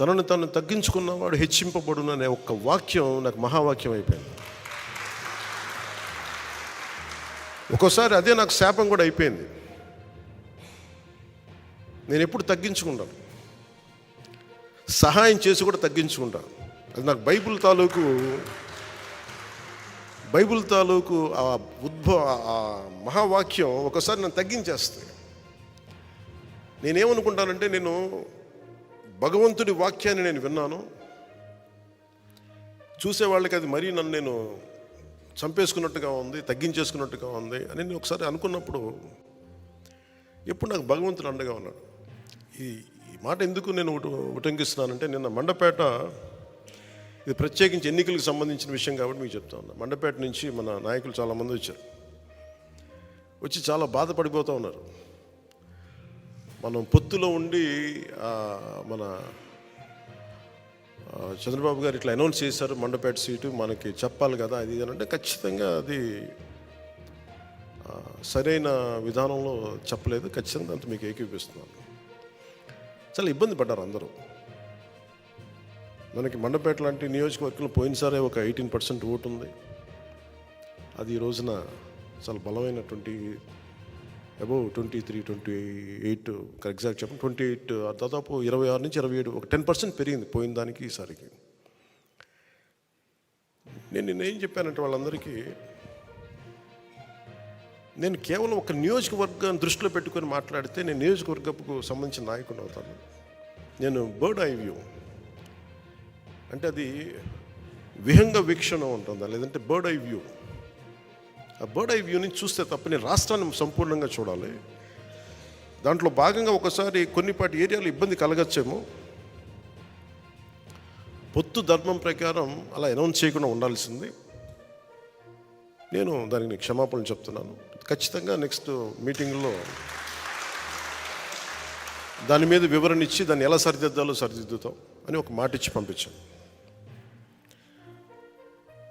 తనను తను తగ్గించుకున్నవాడు హెచ్చింపబడును అనే ఒక్క వాక్యం నాకు మహావాక్యం అయిపోయింది. ఒక్కోసారి అదే నాకు శాపం కూడా అయిపోయింది. నేను ఎప్పుడు తగ్గించుకుంటాను సహాయం చేసి కూడా తగ్గించుకుంటాను అది నాకు బైబుల్ తాలూకు బైబుల్ తాలూకు ఆ ఉద్భవ ఆ మహావాక్యం ఒకసారి నన్ను తగ్గించేస్తాయి. నేనేమనుకుంటానంటే నేను భగవంతుడి వాక్యాన్ని నేను విన్నాను. చూసేవాళ్ళకి అది మరీ నన్ను నేను చంపేసుకున్నట్టుగా ఉంది తగ్గించేసుకున్నట్టుగా ఉంది అని నేను ఒకసారి అనుకున్నప్పుడు ఎప్పుడు నాకు భగవంతుడు అండగా ఉన్నాడు. ఈ ఈ మాట ఎందుకు నేను ఉటంకిస్తున్నానంటే నిన్న మండపేట ఇది ప్రత్యేకించి ఎన్నికలకు సంబంధించిన విషయం కాబట్టి మీకు చెప్తా ఉన్నా. మండపేట నుంచి మన నాయకులు చాలామంది వచ్చారు. వచ్చి చాలా బాధపడిపోతూ ఉన్నారు. మనం పొత్తులో ఉండి మన చంద్రబాబు గారు ఇట్లా అనౌన్స్ చేశారు మండపేట సీటు మనకి చెప్పాలి కదా అది అంటే ఖచ్చితంగా అది సరైన విధానంలో చెప్పలేదు. ఖచ్చితంగా అంత మీకు ఏకీపిస్తున్నాను. చాలా ఇబ్బంది పడ్డారు అందరూ. మనకి మండపేట లాంటి నియోజకవర్గంలో పోయినసారే ఒక ఎయిటీన్ పర్సెంట్ ఓటు ఉంది. అది ఈ రోజున చాలా బలమైనటువంటి above twenty three twenty eight exact చెప్పండి ట్వంటీ ఎయిట్ దాదాపు ఇరవై ఆరు నుంచి ఇరవై ఏడు ఒక టెన్ పర్సెంట్ పెరిగింది పోయిన దానికి ఈసారికి. నేను నిన్న ఏం చెప్పానంటే వాళ్ళందరికీ నేను కేవలం ఒక నియోజకవర్గాన్ని దృష్టిలో పెట్టుకొని మాట్లాడితే నేను నియోజకవర్గపు సంబంధించిన నాయకుడు అవుతాను. నేను బర్డ్ ఐ వ్యూ. అంటే అది విహంగ వీక్షణ ఉంటుందా? లేదంటే bird eye view. Bird eye వ్యూని చూస్తే తప్ప నేను రాష్ట్రాన్ని సంపూర్ణంగా చూడాలి. దాంట్లో భాగంగా ఒకసారి కొన్నిపాటి ఏరియాలు ఇబ్బంది కలగచ్చేమో. పొత్తు ధర్మం ప్రకారం అలా అనౌన్స్ చేయకుండా ఉండాల్సింది. నేను దానికి క్షమాపణలు చెప్తున్నాను. ఖచ్చితంగా నెక్స్ట్ మీటింగ్లో దాని మీద వివరణ ఇచ్చి దాన్ని ఎలా సరిదిద్దాలో సరిదిద్దుతాం అని ఒక మాట ఇచ్చి పంపించాను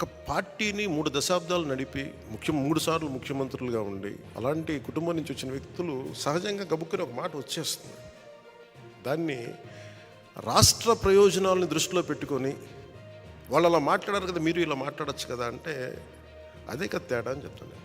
ఒక పార్టీని మూడు దశాబ్దాలు నడిపి ముఖ్యం మూడు సార్లు ముఖ్యమంత్రులుగా ఉండి అలాంటి కుటుంబం నుంచి వచ్చిన వ్యక్తులు సహజంగా గబుక్కుని ఒక మాట వచ్చేస్తుంది. దాన్ని రాష్ట్ర ప్రయోజనాలను దృష్టిలో పెట్టుకొని వాళ్ళు అలా మాట్లాడారు కదా మీరు ఇలా మాట్లాడచ్చు కదా అంటే అదే కదా తేడా అని చెప్తాను.